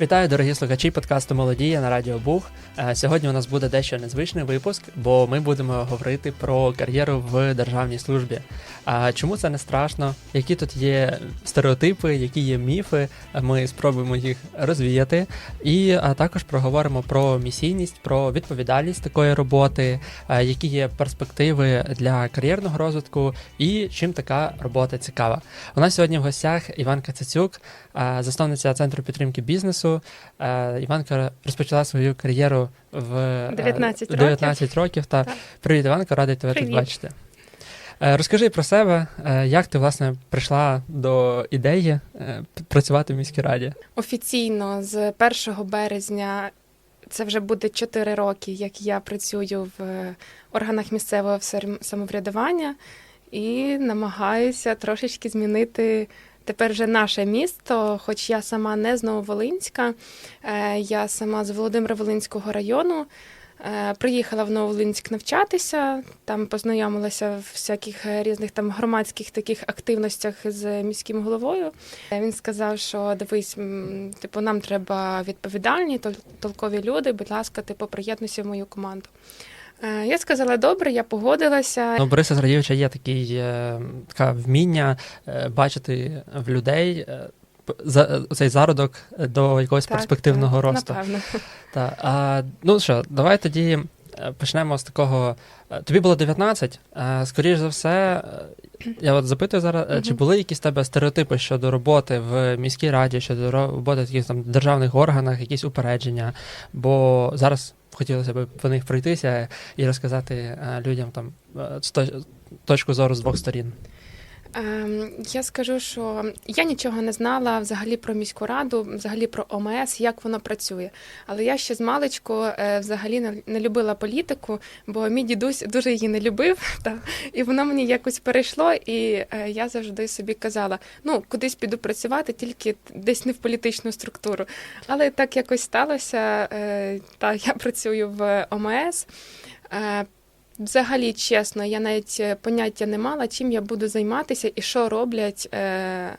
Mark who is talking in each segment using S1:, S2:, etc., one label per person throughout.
S1: Вітаю, дорогі слухачі подкасту Молодія на Радіо Буг. Е, Сьогодні у нас буде дещо незвичний випуск, бо ми будемо говорити про кар'єру в державній службі. А чому це не страшно? Які тут є стереотипи, які є міфи? Ми спробуємо їх розвіяти. І також проговоримо про місійність, про відповідальність такої роботи, е, які є перспективи для кар'єрного розвитку і чим така робота цікава. У нас сьогодні в гостях Іванка Цицюк, е, засновниця центру підтримки бізнесу. Е, Іванка розпочала свою кар'єру в е,
S2: 19 років.
S1: 19 років. Та
S2: Так.
S1: привіт, Іванка, радий тебе тут бачити. Е, Розкажи про себе, е, як ти власне прийшла до ідеї е, працювати в міській раді?
S2: Офіційно з 1 березня це вже буде 4 роки, як я працюю в органах місцевого самоврядування і намагаюся трошечки змінити. Тепер вже наше місто, хоч я сама не з Нововолинська, е, я сама з Володимира-Волинського району. Е, Приїхала в Нововолинськ навчатися, там познайомилася в всяких різних там громадських таких активностях з міським головою. Е, Він сказав, що дивись, типу, нам треба відповідальні, тол- толкові люди. Будь ласка, типу, приєднуйся в мою команду. Е, Я сказала, добре, я погодилася.
S1: Ну, Бориса Зрадійовича є такий, е, така вміння е, бачити в людей е, за, цей зародок до якогось
S2: Так,
S1: перспективного
S2: так,
S1: росту.
S2: Напевно.
S1: Так. а, ну що, давай тоді почнемо з такого. е, Тобі було 19, Скоріше за все, е, я от запитую зараз, е, чи були якісь тебе стереотипи щодо роботи в міській раді, щодо роботи в якихось там державних органах, якісь упередження? Бо зараз хотілося б по них пройтися і розказати е, людям там е, точку зору з двох сторін.
S2: Ем, Я скажу, що я нічого не знала взагалі про міську раду, взагалі про ОМС, як воно працює. Але я ще з маличку е, взагалі не- любила політику, бо мій дідусь дуже її не любив. Та, і воно мені якось перейшло, і е, я завжди собі казала: ну, кудись піду працювати, тільки десь не в політичну структуру. Але так якось сталося. е, Та я працюю в ОМС. Взагалі, чесно, я навіть е, поняття не мала, чим я буду займатися і що роблять е, е,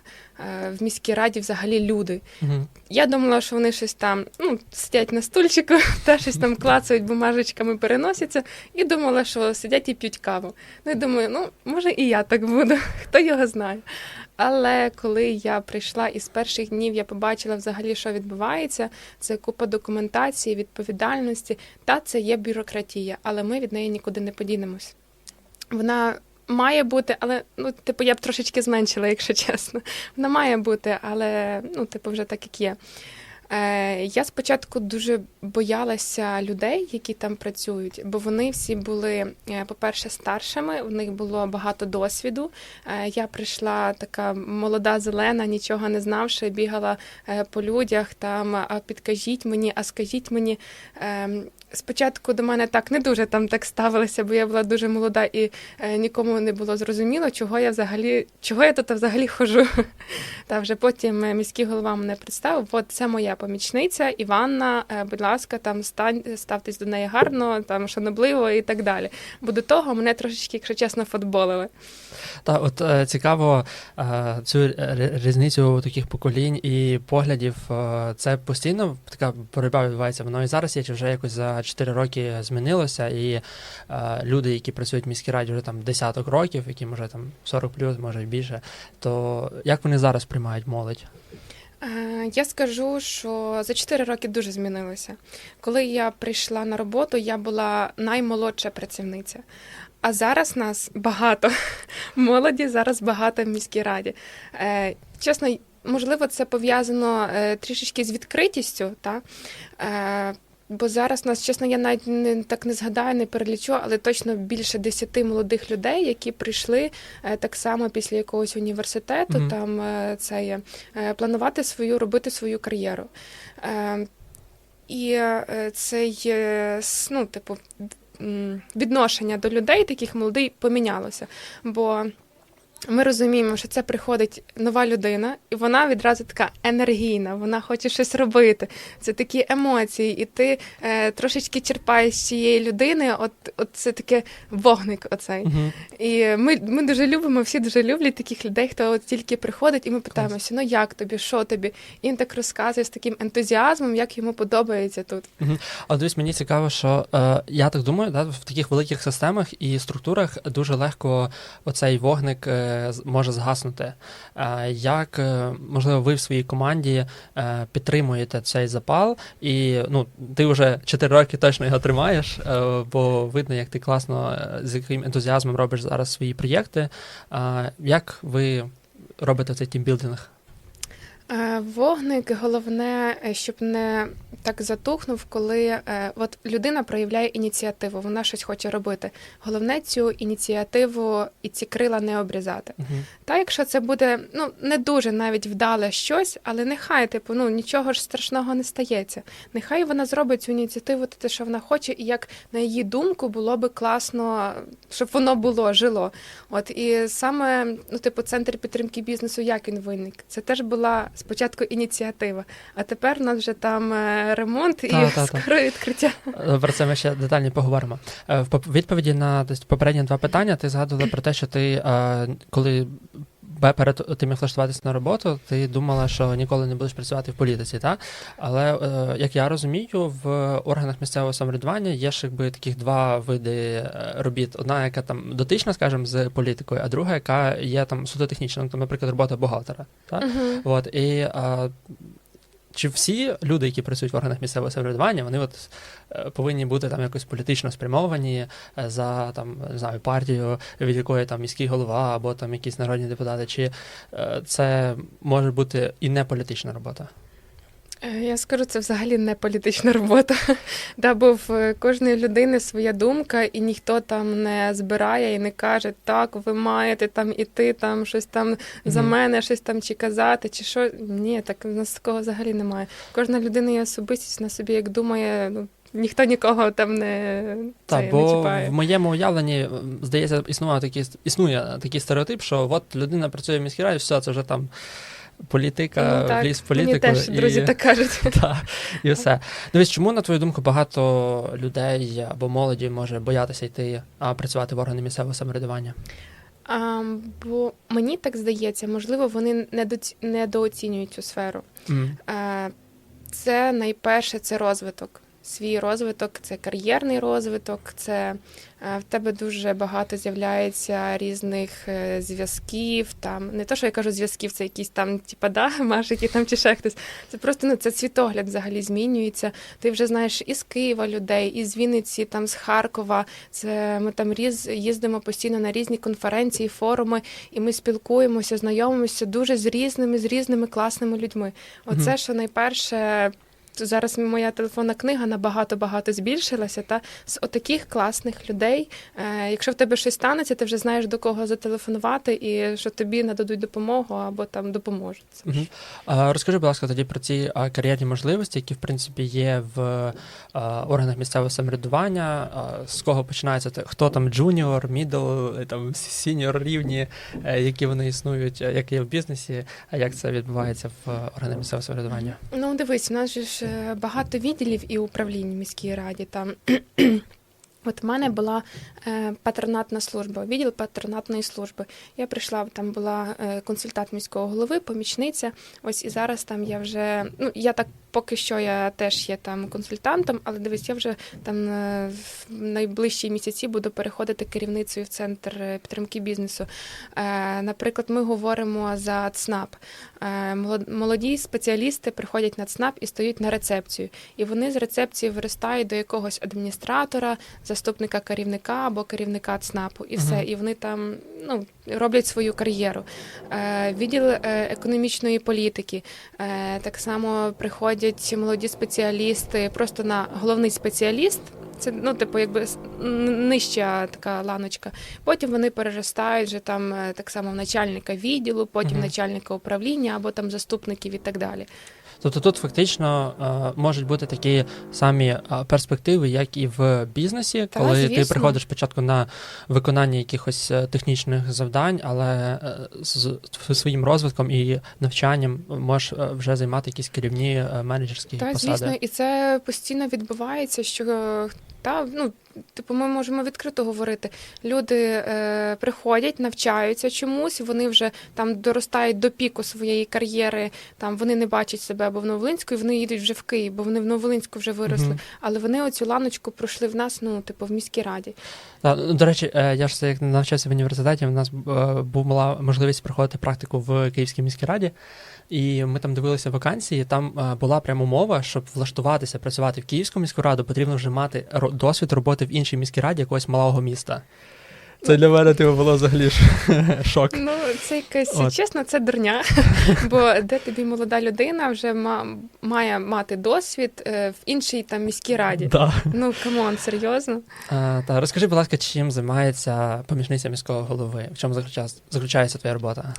S2: в міській раді взагалі люди.
S1: Угу.
S2: Я думала, що вони щось там ну, сидять на стульчику, та щось там клацають бумажечками, переносяться, і думала, що сидять і п'ють каву. Ну і думаю, ну може і я так буду, хто його знає. Але коли я прийшла і з перших днів я побачила взагалі, що відбувається, це купа документації, відповідальності, та це є бюрократія, але ми від неї нікуди не подінемось. Вона має бути, але ну, типу, я б трошечки зменшила, якщо чесно. Вона має бути, але ну, типу, вже так як є. Е, я спочатку дуже боялася людей, які там працюють, бо вони всі були, е, по-перше, старшими, в них було багато досвіду. Е, я прийшла така молода, зелена, нічого не знавши, бігала по людях, там, а підкажіть мені, а скажіть мені. Спочатку до мене так не дуже там так ставилися, бо я була дуже молода і е, нікому не було зрозуміло, чого я взагалі, чого я тут взагалі хожу. Та вже потім е, міський голова мене представив. От це моя помічниця Іванна. е, Будь ласка, там стань, ставтесь до неї гарно, там шанобливо і так далі. Бо до того мене трошечки, якщо чесно, футболили.
S1: Та от е, цікаво е, цю різницю таких поколінь і поглядів. е, це постійно така боротьба відбувається. Воно і зараз є, чи вже якось за 4 роки змінилося, і е, люди, які працюють в міській раді вже там десяток років, які може там 40 плюс, може більше. То як вони зараз приймають молодь?
S2: Е, Я скажу, що за 4 роки дуже змінилося. Коли я прийшла на роботу, я була наймолодша працівниця. А зараз нас багато. Молоді зараз багато в міській раді. Е, Чесно, можливо, це пов'язано е, трішечки з відкритістю. Та? Бо зараз нас, чесно, я навіть не так не згадаю, не перелічу, але точно більше десяти молодих людей, які прийшли е, так само після якогось університету,
S1: Мгм.
S2: там е, це є е, планувати свою, робити свою кар'єру. Е, І е, цей, е, ну, типу, відношення до людей, таких молодих, помінялося. Бо Ми розуміємо, що це приходить нова людина, і вона відразу така енергійна, вона хоче щось робити. Це такі емоції, і ти е, трошечки черпаєш з цієї людини. От, от це таке вогник. Оцей.
S1: Мгм.
S2: І ми, ми дуже любимо, всі дуже люблять таких людей, хто от тільки приходить, і ми питаємося: ну як тобі, що тобі? І він так розказує з таким ентузіазмом, як йому подобається тут.
S1: А дивись, мені цікаво, що е, я так думаю, да, в таких великих системах і структурах дуже легко оцей вогник е, може згаснути. Е, як, е, можливо, ви в своїй команді е, підтримуєте цей запал, і ну, ти вже 4 роки точно його тримаєш, бо видно, як ти класно з яким ентузіазмом робиш зараз свої проєкти. Як ви робите цей тімбілдинг?
S2: Е, Вогник головне, е, щоб не так затухнув, коли е, от людина проявляє ініціативу, вона щось хоче робити. Головне цю ініціативу і ці крила не обрізати.
S1: Мгм.
S2: Та якщо це буде ну не дуже навіть вдале щось, але нехай типу ну нічого ж страшного не стається. Нехай вона зробить цю ініціативу, те, що вона хоче, і як на її думку було би класно, щоб воно було жило. От і саме ну, типу, центр підтримки бізнесу, як він виник? Це теж була спочатку ініціатива, а тепер у нас вже там е, ремонт і
S1: Та, та, та.
S2: скоро відкриття.
S1: Е, Про це ми ще детальні поговоримо. Е, В відповіді на десь попередні два питання ти згадувала про те, що ти, коли перед тим, як влаштуватися на роботу, ти думала, що ніколи не будеш працювати в політиці, так? Але е, як я розумію, в органах місцевого самоврядування є ж якби таких два види е, робіт: одна, яка там дотична, скажімо, з політикою, а друга, яка є там суто технічна, там, наприклад, робота бухгалтера. Так?
S2: Мгм.
S1: От і а, чи всі люди, які працюють в органах місцевого самоврядування, вони от е, повинні бути там якось політично спрямовані е, за там не знаю партію, від якої там міський голова або там якісь народні депутати, чи е, це може бути і не політична робота?
S2: Е, Я скажу, це взагалі не політична робота. Да, бо в е, кожної людини своя думка, і ніхто там не збирає і не каже, так, ви маєте там іти, там щось там за мене, щось там чи казати, чи що. Ні, так в нас такого взагалі немає. Кожна людина є особистість на собі, як думає, ну ніхто нікого там не,
S1: Так,
S2: це, не чіпає.
S1: в моєму уявленні здається, існував такий існує такий стереотип, що от людина працює в міській раді, все це вже там політика,
S2: Ну, так.
S1: вліз в політику.
S2: Мені теж друзі
S1: і...
S2: так кажуть.
S1: Та, і все. Дивись, чому, на твою думку, багато людей або молоді може боятися йти а, працювати в органи місцевого самоврядування?
S2: А, бо мені так здається, можливо, вони недоці- недооцінюють цю сферу.
S1: Mm.
S2: А, Це найперше це розвиток. Свій розвиток, це кар'єрний розвиток, це е, в тебе дуже багато з'являється різних е, зв'язків. Там не то, що я кажу зв'язків, це якісь там, типа, да, машики там чи ще хтось. Це просто ну це світогляд взагалі змінюється. Ти вже знаєш із Києва людей, із Вінниці, там з Харкова. Це ми там різ їздимо постійно на різні конференції, форуми, і ми спілкуємося, знайомимося дуже з різними, з різними класними людьми. Оце, що найперше. Зараз моя телефонна книга набагато багато збільшилася. Та з отаких класних людей. Е, якщо в тебе щось станеться, ти вже знаєш до кого зателефонувати, і що тобі нададуть допомогу або там допоможуть.
S1: А, розкажи, будь ласка, тоді про ці а, кар'єрні можливості, які в принципі є в а, органах місцевого самоврядування. З кого починається хто там джуніор, мідл, е, там сіньор рівні, е, які вони існують, як є в бізнесі, а як це відбувається в органах місцевого самоврядування?
S2: Ну, дивись, у нас же ж багато відділів і управлінь в міській раді. Там от в мене була е, патронатна служба, відділ патронатної служби. Я прийшла, там була е, консультант міського голови, помічниця. Ось і зараз там я вже ну я так поки що я теж є там консультантом, але дивись, я вже там е, в найближчі місяці буду переходити керівницею в центр підтримки бізнесу. Наприклад, ми говоримо за ЦНАП. Молоді спеціалісти приходять на ЦНАП і стають на рецепцію. І вони з рецепції виростають до якогось адміністратора, заступника керівника або керівника ЦНАПу, і все.
S1: Мгм.
S2: І вони там ну, роблять свою кар'єру. Е, Відділ е, економічної політики. Е, Так само приходять молоді спеціалісти, просто на головний спеціаліст. Це ну, типу, якби нижча така ланочка. Потім вони переростають вже там е, так само в начальника відділу, потім
S1: Мгм.
S2: начальника управління або там заступників і так далі.
S1: Тобто тут фактично е, можуть бути такі самі е, перспективи, як і в бізнесі,
S2: Та,
S1: коли ти приходиш спочатку на виконання якихось е, технічних завдань, але з з своїм розвитком і навчанням можеш вже займати якісь керівні менеджерські
S2: Та,
S1: посади.
S2: звісно, і це постійно відбувається, що та ну. Типу, ми можемо відкрито говорити. Люди е, приходять, навчаються чомусь, вони вже там доростають до піку своєї кар'єри. Там вони не бачать себе або в Новолинську, і вони їдуть вже в Київ, бо вони в Новолинську вже виросли.
S1: Мгм.
S2: Але вони оцю ланочку пройшли в нас, ну типу, в міській раді.
S1: Та, ну, до речі, е, я ж як навчався в університеті, в нас е, була можливість проходити практику в Київській міській раді, і ми там дивилися вакансії. Там е, була прямо мова, щоб влаштуватися, працювати в Київську міську раду, потрібно вже мати досвід роботи в іншій міській раді якогось малого міста. Це для мене типу, було взагалі шок.
S2: Ну, це якась
S1: От.
S2: чесно, це дурня. Бо де тобі молода людина вже ма, має мати досвід е, в іншій там міській раді.
S1: Да.
S2: Ну камон, серйозно.
S1: Е, Та розкажи, будь ласка, чим займається помічниця міського голови? В чому заключається, заключається твоя робота?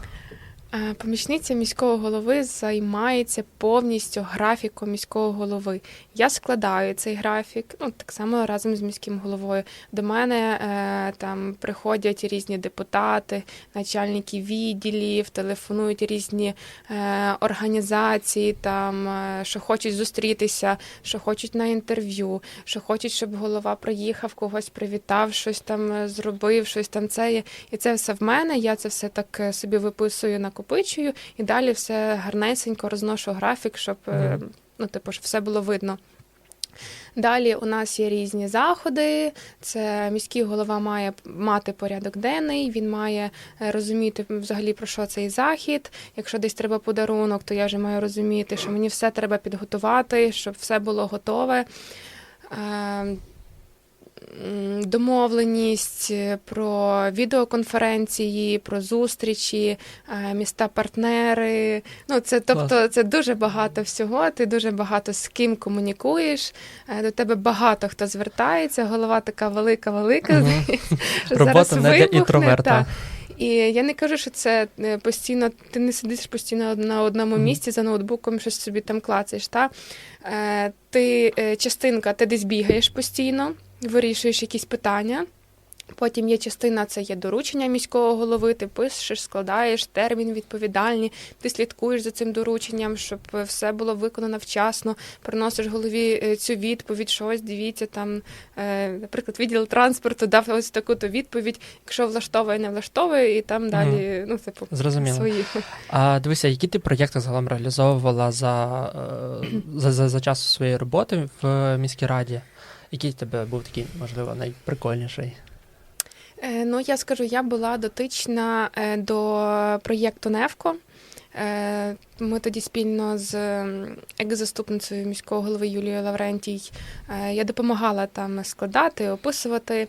S2: Е, Помічниця міського голови займається повністю графіком міського голови. Я складаю цей графік, ну так само разом з міським головою. До мене е, там приходять різні депутати, начальники відділів, телефонують різні е, організації, там е, що хочуть зустрітися, що хочуть на інтерв'ю, що хочуть, щоб голова приїхав, когось привітав, щось там е, зробив, щось там це є. І це все в мене. Я це все так е, собі виписую, накопичую, і далі все гарнесенько розношу графік, щоб е, ну, типу, щоб все було видно. Далі у нас є різні заходи. Це міський голова має мати порядок денний, він має е, розуміти взагалі про що цей захід. Якщо десь треба подарунок, то я вже маю розуміти, що мені все треба підготувати, щоб все було готове. Домовленість е, про відеоконференції, про зустрічі, е, міста-партнери. Ну, це тобто це дуже багато всього. Ти дуже багато з ким комунікуєш. е, До тебе багато хто звертається. Голова така велика, велика.
S1: Робота
S2: зараз
S1: не для
S2: вибухне,
S1: інтроверта.
S2: І я не кажу, що це постійно, ти не сидиш постійно на одному місці за ноутбуком, щось собі там клацаєш. Та? Ти частинка, ти десь бігаєш постійно, вирішуєш якісь питання. Потім є частина, це є доручення міського голови, ти пишеш, складаєш термін відповідальний, ти слідкуєш за цим дорученням, щоб все було виконано вчасно, приносиш голові е, цю відповідь, що ось дивіться, там, е, наприклад, відділ транспорту дав ось таку-то відповідь, якщо влаштовує, не влаштовує, і там далі, ну, типу,
S1: Зрозуміло.
S2: свої.
S1: А дивися, які ти проєкти загалом реалізовувала за, е, за, за, за час своєї роботи в міській раді? Який тебе був такий, можливо, найприкольніший?
S2: Е, Ну, я скажу, я була дотична е, до проєкту Невко. Е, Ми тоді спільно з екс-заступницею міського голови Юлією Лаврентій я допомагала там складати, описувати.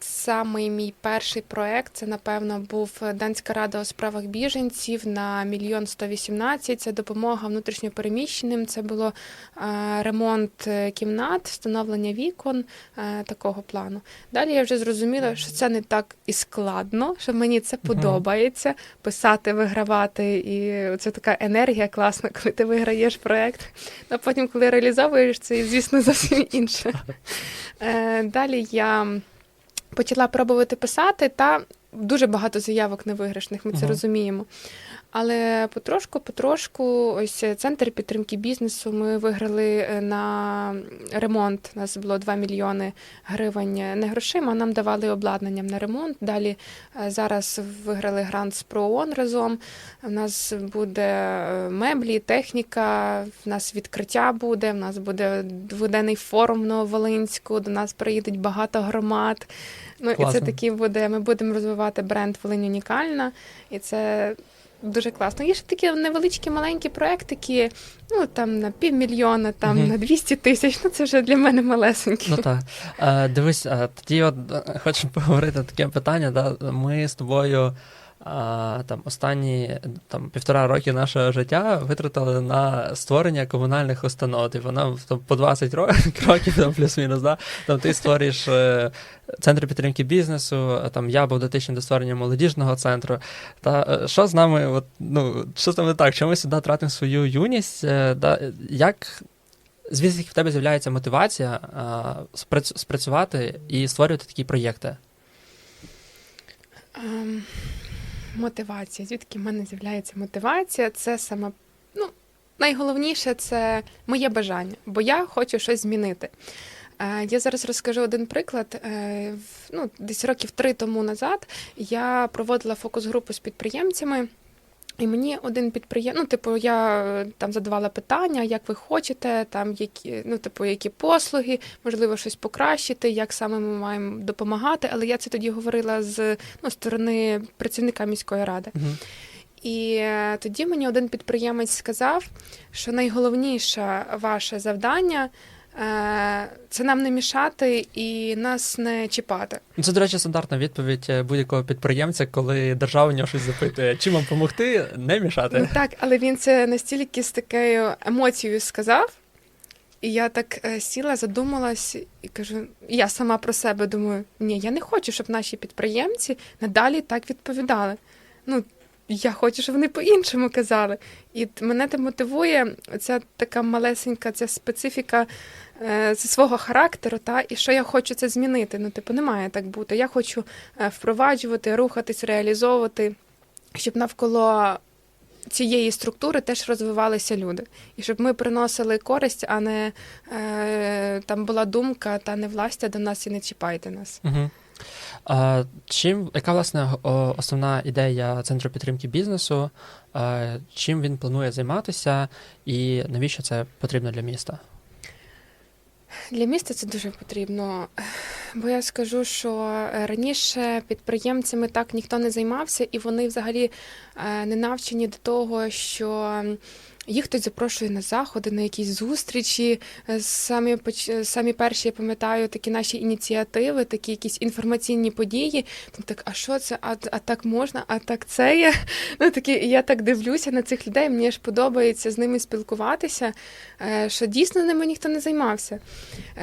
S2: Самий мій перший проект це, напевно, був Данська рада у справах біженців на мільйон 118. Це допомога внутрішньопереміщеним. Це було е, ремонт е, кімнат, встановлення вікон е, такого плану. Далі я вже зрозуміла, що це не так і складно, що мені це подобається писати, вигравати. І це така енергія класна, коли ти виграєш проект. А потім, коли реалізовуєш, це, звісно, зовсім інше. Далі я почала пробувати писати, та дуже багато заявок невиграшних, ми це
S1: Мгм.
S2: розуміємо. Але потрошку, потрошку, ось е, центр підтримки бізнесу. Ми виграли е, на ремонт. У нас було 2 мільйони гривень не грошима. Нам давали обладнанням на ремонт. Далі е, зараз виграли грант з ПРООН разом. У нас буде е, меблі, техніка. В нас відкриття буде. В нас буде дводенний форум в Нововолинську. До нас приїдуть багато громад. Ну і це такі буде. Ми будемо розвивати бренд Волинь Унікальна, і це дуже класно. Є ще такі невеличкі маленькі проектики, ну там на півмільйона, там
S1: угу.
S2: на 200 тисяч. Ну це вже для мене малесенькі.
S1: Ну так. Е, дивись, е, тоді от е, хочу поговорити таке питання. Да? Ми з тобою. Там останні там півтора роки нашого життя витратили на створення комунальних установ. Типу, нам там, по 20 років, там плюс-мінус, да? там ти створюєш е, центр підтримки бізнесу, там я був дотичний до створення молодіжного центру. Та е, що з нами, от, ну, що з нами так? Чому ми сюди тратимо свою юність? Е, Да, як звідки в тебе з'являється мотивація а, спрацювати і створювати такі проєкти?
S2: Ем, мотивація. Звідки в мене з'являється мотивація? Це саме, ну, найголовніше це моє бажання, бо я хочу щось змінити. Е, Я зараз розкажу один приклад. Е, Ну, десь років три тому назад я проводила фокус-групу з підприємцями. І мені один підприємець, ну, типу, я е, там задавала питання, як ви хочете, там які, ну, типу, які послуги, можливо, щось покращити, як саме ми маємо допомагати. Але я це тоді говорила з ну, сторони працівника міської ради.
S1: Угу.
S2: І е, тоді мені один підприємець сказав, що найголовніше ваше завдання це нам не мішати і нас не чіпати.
S1: Ну, Це, до речі, стандартна відповідь е, будь-якого підприємця, коли держава нього щось запитує. Чим вам допомогти, не мішати.
S2: Ну, так, але він це настільки з такою емоцією сказав. І я так е, сіла, задумалась і кажу, я сама про себе думаю: ні, я не хочу, щоб наші підприємці надалі так відповідали. Ну, я хочу, щоб вони по-іншому казали. І мене те мотивує ця така малесенька ця специфіка е, свого характеру, та, і що я хочу це змінити. Ну, типу, не має так бути. Я хочу е, впроваджувати, рухатись, реалізовувати, щоб навколо цієї структури теж розвивалися люди. І щоб ми приносили користь, а не е, там була думка та не властя до нас і не чіпайте нас.
S1: Угу. А, чим, яка власне основна ідея центру підтримки бізнесу? Чим він планує займатися, і навіщо це потрібно для міста?
S2: Для міста це дуже потрібно. Бо я скажу, що е, раніше підприємцями так ніхто не займався, і вони взагалі е, не навчені до того, що їх хтось запрошує на заходи, на якісь зустрічі. Е, Самі поч- самі перші я пам'ятаю такі наші ініціативи, такі якісь інформаційні події. Там так, а що це? А, а так можна? А так це є? Ну такі, я так дивлюся на цих людей. Мені ж подобається з ними спілкуватися, е, що дійсно ними ніхто не займався.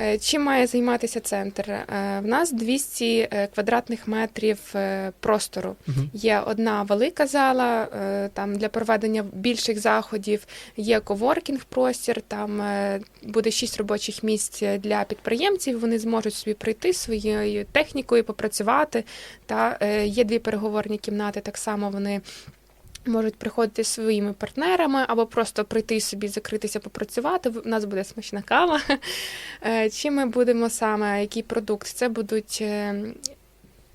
S2: Е, Чим має займатися центр? Е, В нас 200 е, квадратних метрів е, простору.
S1: Угу.
S2: Є одна велика зала е, там для проведення більших заходів, є коворкінг простір, там е, буде шість робочих місць для підприємців. Вони зможуть собі прийти своєю технікою, попрацювати. Та е, є дві переговорні кімнати, так само вони. Можуть приходити своїми партнерами або просто прийти собі, закритися, попрацювати. У нас буде смачна кава. Е, Чим ми будемо саме, який продукт? Це будуть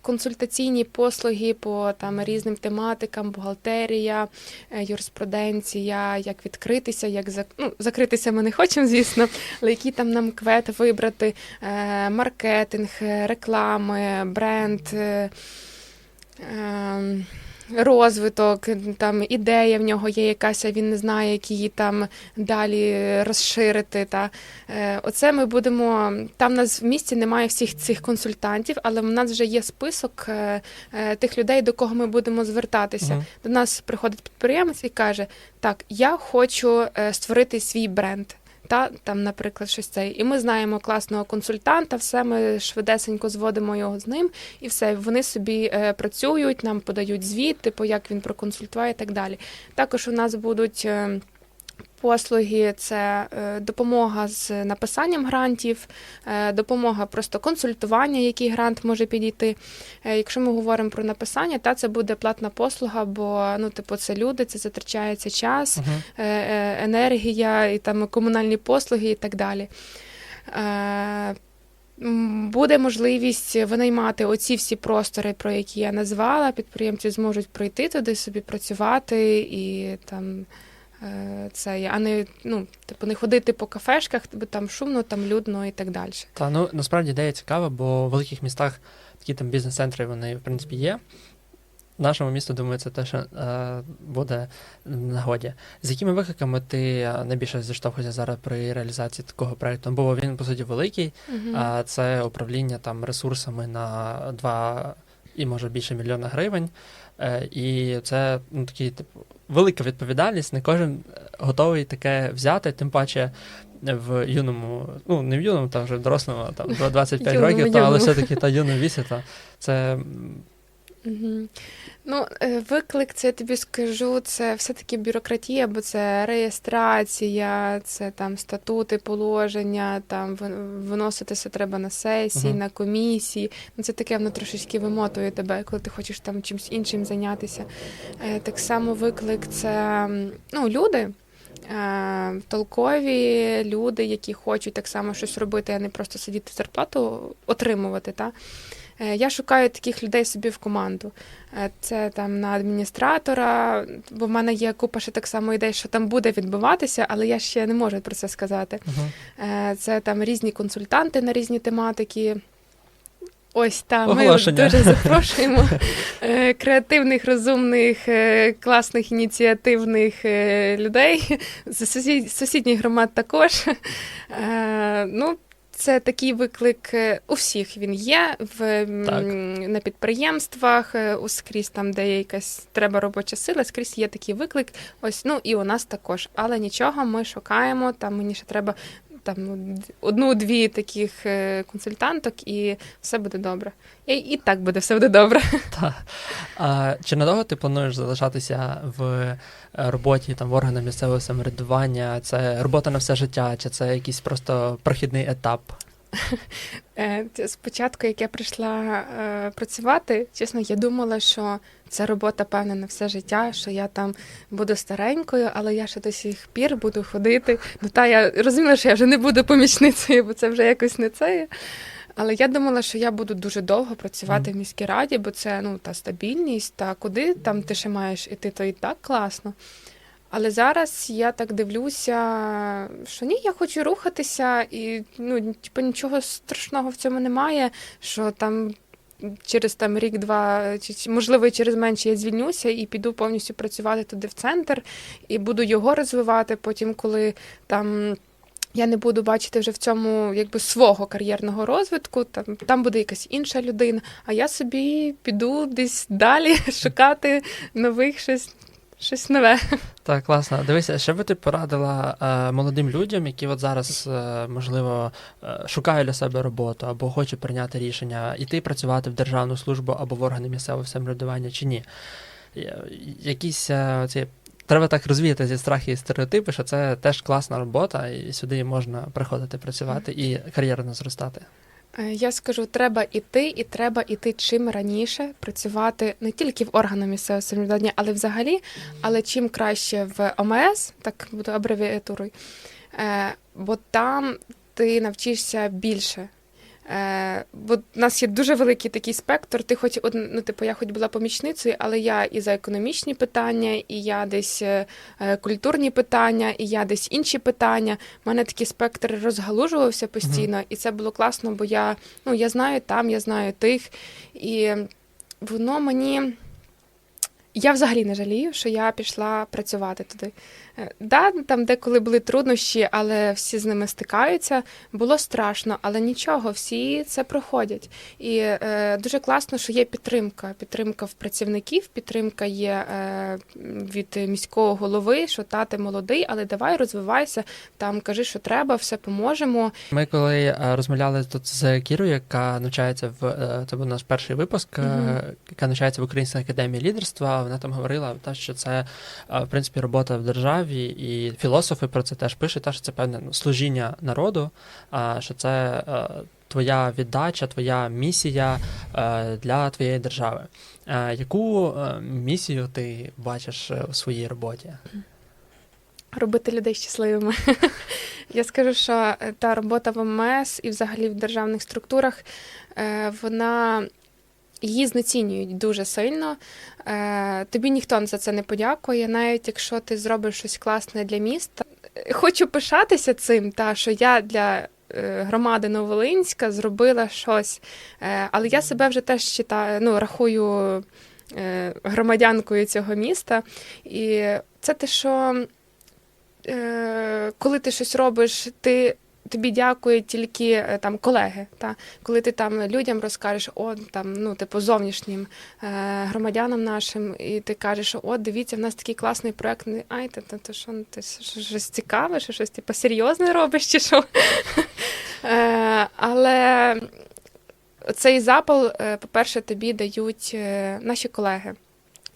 S2: консультаційні послуги по там різним тематикам, бухгалтерія, е, юриспруденція, як відкритися, як зак... ну, закритися ми не хочемо, звісно, але які там нам квет вибрати, е, маркетинг, е, реклами, бренд. Розвиток, там ідея в нього є якась, а він не знає, як її там далі розширити. Та е, оце ми будемо. Там в нас в місті немає всіх цих консультантів, але в нас вже є список е, е, тих людей, до кого ми будемо звертатися.
S1: Мгм.
S2: До нас приходить підприємець і каже: Так, я хочу створити свій бренд. Та там, наприклад, щось це. І ми знаємо класного консультанта, все ми швидесенько зводимо його з ним, і все. Вони собі е, працюють, нам подають звіт, типу, як він проконсультує і так далі. Також у нас будуть. Послуги це е, допомога з написанням грантів, е, допомога просто консультування, який грант може підійти. Е, Якщо ми говоримо про написання, та це буде платна послуга, бо ну, типу, це люди, це затрачається час,
S1: Угу.
S2: енергія, і там комунальні послуги і так далі. Буде можливість винаймати оці всі простори, про які я назвала. Підприємці зможуть прийти туди собі працювати і там. Е, Це є, а не ну, типу, не ходити по кафешках, бо там шумно, там людно і так далі.
S1: Та ну насправді ідея цікава, бо в великих містах такі там бізнес-центри вони в принципі є. В нашому місту, думаю, це те, що е, буде в нагоді. З якими викликами ти е, найбільше зіштовхуєшся зараз при реалізації такого проекту? Бо він, по суті, великий, а це управління там ресурсами на два і може більше мільйона гривень. Е, І це ну, такий, типу, велика відповідальність. Не кожен е, готовий таке взяти, тим паче в юному, ну не в юному, там вже в дорослому, там до 25
S2: Юному,
S1: років, та, але все-таки та юному вісі, та це
S2: Угу. Ну, е, виклик, це я тобі скажу, це все-таки бюрократія, бо це реєстрація, це там статути, положення, там виноситися треба на сесії,
S1: Мгм.
S2: на комісії. Ну, це таке воно трошечки вимотує тебе, коли ти хочеш там чимось іншим зайнятися. Е, Так само виклик це ну, люди. е, Толкові люди, які хочуть так само щось робити, а не просто сидіти зарплату отримувати. Та? Е, Я шукаю таких людей собі в команду. Е, Це там на адміністратора, бо в мене є купа ще так само ідей, що там буде відбуватися, але я ще не можу про це сказати. Е, Це там різні консультанти на різні тематики. Ось там ми дуже запрошуємо креативних, розумних, класних, ініціативних людей. З сусідніх громад також. Ну, це такий виклик е, у всіх він є в,
S1: Так.
S2: на підприємствах, е, у скрізь там, де є якась треба робоча сила, скрізь є такий виклик. Ось ну і у нас також. Але нічого, ми шукаємо. Там мені ще треба там ну, одну-дві таких е, консультанток, і все буде добре. І, і так буде, все буде добре.
S1: Та. А, чи надовго ти плануєш залишатися в е, роботі там в органах місцевого самоврядування? Це робота на все життя, чи це якийсь просто прохідний етап?
S2: Е, Спочатку, як я прийшла е, працювати, чесно, я думала, що це робота певна на все життя, що я там буду старенькою, але я ще до сих пір буду ходити. Ну та я розуміла, що я вже не буду помічницею, бо це вже якось не це. Але я думала, що я буду дуже довго працювати в міській раді, бо це ну та стабільність, та куди там ти ще маєш іти, то і так класно. Але зараз я так дивлюся, що ні, я хочу рухатися, і ну, типу, нічого страшного в цьому немає, що там через там рік-два, чи можливо, через менше я звільнюся і піду повністю працювати туди в центр, і буду його розвивати. Потім, коли там. Я не буду бачити вже в цьому якби свого кар'єрного розвитку. Там там буде якась інша людина. А я собі піду десь далі шукати нових щось, щось нове.
S1: Так, класно. Дивися, що би ти порадила е, молодим людям, які от зараз, е, можливо, е, шукають для себе роботу або хочуть прийняти рішення іти працювати в державну службу або в органи місцевого самоврядування чи ні? Е, Якісь е, ці. Треба так розвіяти ці страхи і стереотипи, що це теж класна робота, і сюди можна приходити працювати і кар'єрно зростати.
S2: Е, Я скажу, треба іти, і треба іти чим раніше працювати не тільки в органах місцевого самоврядування, але взагалі. Але чим краще в ОМС, так буду абревіатурою, е, бо там ти навчишся більше. Е, бо в нас є дуже великий такий спектр. Ти хоч ну, типу, я хоч була помічницею, але я і за економічні питання, і я десь е, е, культурні питання, і я десь інші питання. У мене такий спектр розгалужувався постійно, і це було класно, бо я, ну, я знаю там, я знаю тих. І воно мені. Я взагалі не жалію, що я пішла працювати туди. Е, Да, там деколи були труднощі, але всі з ними стикаються. Було страшно, але нічого, всі це проходять. І е, дуже класно, що є підтримка. Підтримка в працівників, підтримка є е, від міського голови, що та ти молодий, але давай розвивайся, там кажи, що треба, все поможемо.
S1: Ми коли е, розмовляли тут з Кірою, яка навчається в е, це був наш перший випуск, е,
S2: Мгм.
S1: яка навчається в Українській академії лідерства. Вона там говорила, та що це в принципі робота в державі, і філософи про це теж пишуть, що це певне ну, служіння народу, що це е, твоя віддача, твоя місія е, для твоєї держави. Е, Яку місію ти бачиш у своїй роботі?
S2: робити людей щасливими. Я скажу, що та робота в ММС і взагалі в державних структурах, вона її знецінюють дуже сильно. Е, Тобі ніхто за це не подякує, навіть якщо ти зробиш щось класне для міста. Хочу пишатися цим, та що я для. е, Громади Новолинська зробила щось, Е, але я себе вже теж читаю, ну, рахую громадянкою цього міста. І це те, що коли ти щось робиш, ти тобі дякують тільки е, там колеги. Та коли ти там людям розкажеш, о там ну типу зовнішнім е, громадянам нашим, і ти кажеш, о, дивіться, в нас такий класний проект. Ай, та, та, та що ну, ти щось цікаве, що щось типу серйозне робиш, чи що? Е, але цей запал, е, по-перше, тобі дають наші колеги.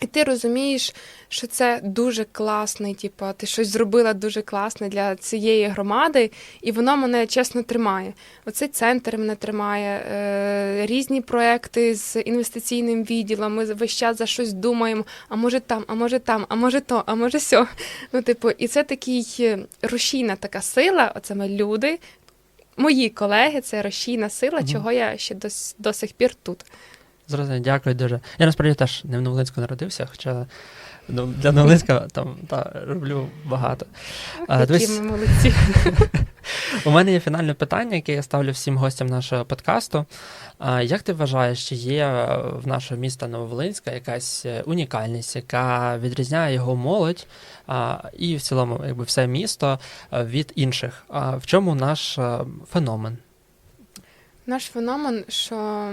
S2: І ти розумієш, що це дуже класний, типу, ти щось зробила дуже класне для цієї громади, і воно мене чесно тримає. Оцей центр мене тримає, е, різні проекти з інвестиційним відділом. Ми весь час за щось думаємо, а може там, а може там, а може то, а може сьо. Ну, типу, і це такий е, рушійна така сила, оце ми люди. Мої колеги, це рушійна сила,
S1: Мгм.
S2: чого я ще до, до сих пір тут.
S1: Зрозуміло, дякую дуже. Я насправді теж не в Новолинську народився, хоча ну, для Новолинська там та, роблю багато. А, дивись,
S2: молодці.
S1: У мене є фінальне питання, яке я ставлю всім гостям нашого подкасту. А, Як ти вважаєш, чи є в нашого міста Нововолинська якась е, унікальність, яка відрізняє його молодь а, і в цілому, якби все місто е, від інших? А В чому наш е, феномен?
S2: Наш феномен, що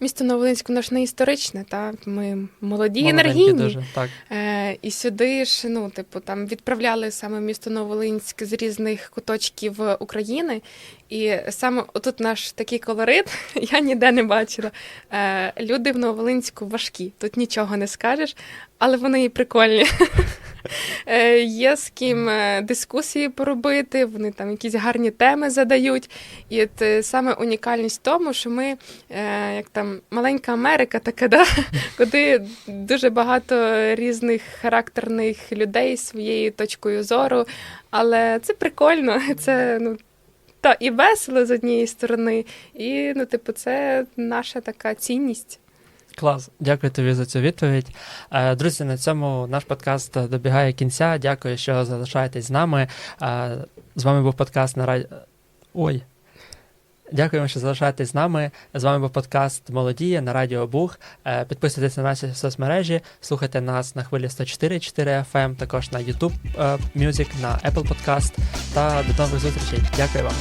S2: місто Новолинськ у нас не історичне, та ми молоді, енергійні.
S1: дуже, так.
S2: Е, і сюди ж, ну, типу, там відправляли саме місто Новолинськ з різних куточків України. І саме отут наш такий колорит я ніде не бачила. Е, люди в Новолинську важкі, тут нічого не скажеш, але вони і прикольні. Е, Є з ким е, дискусії поробити, вони там якісь гарні теми задають. І от е, саме унікальність в тому, що ми, як там маленька Америка, така, да? куди дуже багато різних характерних людей своєю точкою зору. Але це прикольно, це ну. Та і весело з однієї сторони, і ну, типу, це наша така цінність.
S1: Клас, дякую тобі за цю відповідь. Е, Друзі, на цьому наш подкаст добігає кінця. Дякую, що залишаєтесь з нами. Е, З вами був подкаст на раді. Ой. Дякуємо, що залишаєтесь з нами. З вами був подкаст Молодія на Радіо Буг. Е, Підписуйтесь на наші соцмережі, слухайте нас на хвилі 104.4 FM, також на YouTube Music, на Apple Podcast. Та до нових зустрічей. Дякую вам.